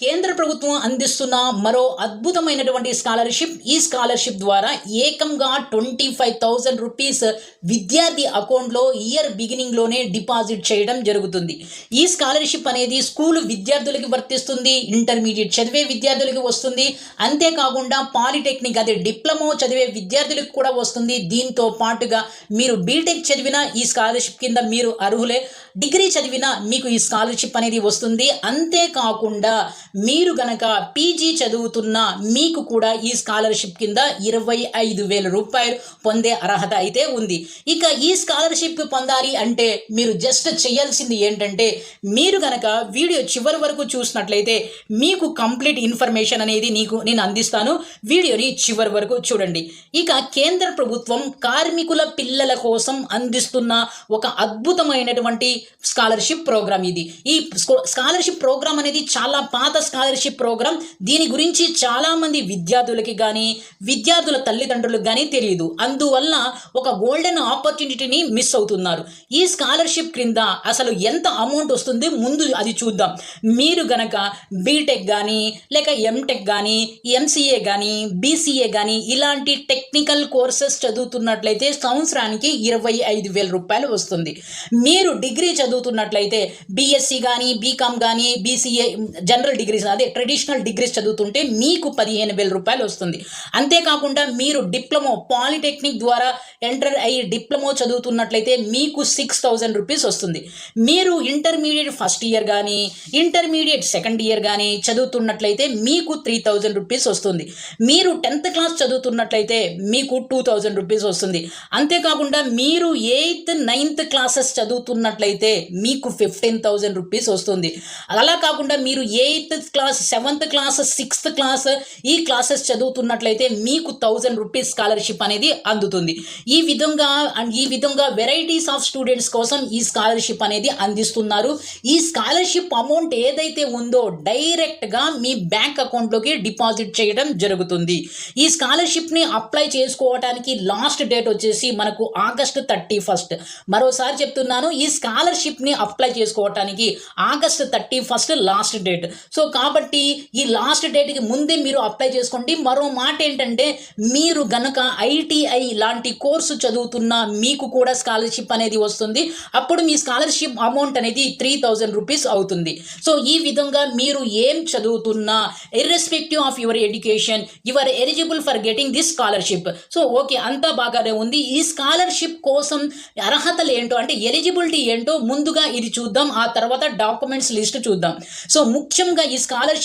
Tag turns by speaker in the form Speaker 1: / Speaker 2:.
Speaker 1: కేంద్ర ప్రభుత్వం అందిస్తున్న మరో అద్భుతమైనటువంటి స్కాలర్షిప్ ఈ స్కాలర్షిప్ ద్వారా ఏకంగా ట్వంటీ ఫైవ్ థౌజండ్ రూపీస్ విద్యార్థి అకౌంట్లో ఇయర్ బిగినింగ్లోనే డిపాజిట్ చేయడం జరుగుతుంది. ఈ స్కాలర్షిప్ అనేది స్కూల్ విద్యార్థులకి వర్తిస్తుంది ఇంటర్మీడియట్ చదివే విద్యార్థులకి వస్తుంది. అంతేకాకుండా పాలిటెక్నిక్ అదే డిప్లొమో చదివే విద్యార్థులకు కూడా వస్తుంది. దీంతో పాటుగా మీరు బీటెక్ చదివిన ఈ స్కాలర్షిప్ కింద మీరు అర్హులే. డిగ్రీ చదివిన మీకు ఈ స్కాలర్షిప్ అనేది వస్తుంది. అంతేకాకుండా మీరు గనక పీజీ చదువుతున్న మీకు కూడా ఈ స్కాలర్షిప్ కింద ఇరవై ఐదు వేల రూపాయలు పొందే అర్హత అయితే ఉంది. ఇక ఈ స్కాలర్షిప్ పొందాలి అంటే మీరు జస్ట్ చేయాల్సింది ఏంటంటే మీరు గనక వీడియో చివరి వరకు చూసినట్లయితే మీకు కంప్లీట్ ఇన్ఫర్మేషన్ అనేది నీకు నేను అందిస్తాను. వీడియోని చివరి వరకు చూడండి. ఇక కేంద్ర ప్రభుత్వం కార్మికుల పిల్లల కోసం అందిస్తున్న ఒక అద్భుతమైనటువంటి స్కాలర్షిప్ ప్రోగ్రామ్ ఇది. ఈ స్కో- స్కాలర్షిప్ ప్రోగ్రామ్ అనేది చాలా పాత స్కాలర్షిప్ ప్రోగ్రామ్ దీని గురించి చాలామంది విద్యార్థులకి కానీ విద్యార్థుల తల్లిదండ్రులకు కానీ తెలియదు అందువల్ల ఒక గోల్డెన్ ఆపర్చునిటీని మిస్ అవుతున్నారు. ఈ స్కాలర్షిప్ క్రింద అసలు ఎంత అమౌంట్ వస్తుంది ముందు అది చూద్దాం. మీరు గనక బీటెక్ కానీ లేక ఎంటెక్ కానీ ఎంసీఏ కానీ బీసీఏ కానీ ఇలాంటి టెక్నికల్ కోర్సెస్ చదువుతున్నట్లయితే సంవత్సరానికి ఇరవై ఐదు వేల రూపాయలు వస్తుంది. మీరు డిగ్రీ చదువుతున్నట్లయితే బీఎస్సీ కానీ బీకామ్ కానీ బీసీఏ జనరల్ డిగ్రీస్ అదే ట్రెడిషనల్ డిగ్రీస్ చదువుతుంటే మీకు పదిహేను వేల రూపాయలు వస్తుంది. అంతేకాకుండా మీరు డిప్లొమో పాలిటెక్నిక్ ద్వారా ఎంటర్ అయ్యి డిప్లొమో చదువుతున్నట్లయితే మీకు సిక్స్ థౌజండ్ రూపీస్ వస్తుంది. మీరు ఇంటర్మీడియట్ ఫస్ట్ ఇయర్ కానీ ఇంటర్మీడియట్ సెకండ్ ఇయర్ కానీ చదువుతున్నట్లయితే మీకు త్రీ థౌజండ్ రూపీస్ వస్తుంది. మీరు టెన్త్ క్లాస్ చదువుతున్నట్లయితే మీకు టూ థౌజండ్ రూపీస్ వస్తుంది. అంతేకాకుండా మీరు ఎయిత్ నైన్త్ క్లాసెస్ చదువుతున్నట్లయితే మీకు ఫిఫ్టీన్ థౌజండ్ రూపీస్ వస్తుంది. అలా కాకుండా మీరు eighth class seventh class sixth class ఈ క్లాసెస్ చదువుతున్నట్లయితే మీకు థౌజండ్ రూపీస్ స్కాలర్షిప్ అనేది అందుతుంది. ఈ విధంగా అండ్ ఈ విధంగా వెరైటీస్ ఆఫ్ స్టూడెంట్స్ కోసం ఈ స్కాలర్షిప్ అనేది అందిస్తున్నారు. ఈ స్కాలర్షిప్ అమౌంట్ ఏదైతే ఉందో డైరెక్ట్గా మీ బ్యాంక్ అకౌంట్లోకి డిపాజిట్ చేయడం జరుగుతుంది. ఈ స్కాలర్షిప్ని అప్లై చేసుకోవడానికి లాస్ట్ డేట్ వచ్చేసి మనకు ఆగస్ట్ థర్టీ ఫస్ట్. మరోసారి చెప్తున్నాను ఈ స్కాలర్షిప్ని అప్లై చేసుకోవటానికి August thirty first last date. So కాబట్టి ఈ లాస్ట్ డేట్కి ముందే మీరు అప్లై చేసుకోండి. మరో మాట ఏంటంటే మీరు గనక ఐటీఐ లాంటి కోర్సు చదువుతున్న మీకు కూడా స్కాలర్షిప్ అనేది వస్తుంది. అప్పుడు మీ స్కాలర్షిప్ అమౌంట్ అనేది త్రీ థౌజండ్ రూపీస్ అవుతుంది. సో ఈ విధంగా మీరు ఏం చదువుతున్నా irrespective of your education your eligible for getting this scholarship so okay అంతా బాగానే ఉంది. ఈ స్కాలర్షిప్ కోసం అర్హతలు ఏంటో అంటే ఎలిజిబిలిటీ ఏంటో ముందుగా ఇది చూద్దాం. ఆ తర్వాత డాక్యుమెంట్స్ లిస్ట్ చూద్దాం. సో ముఖ్యంగా ఈ స్కాలర్షిప్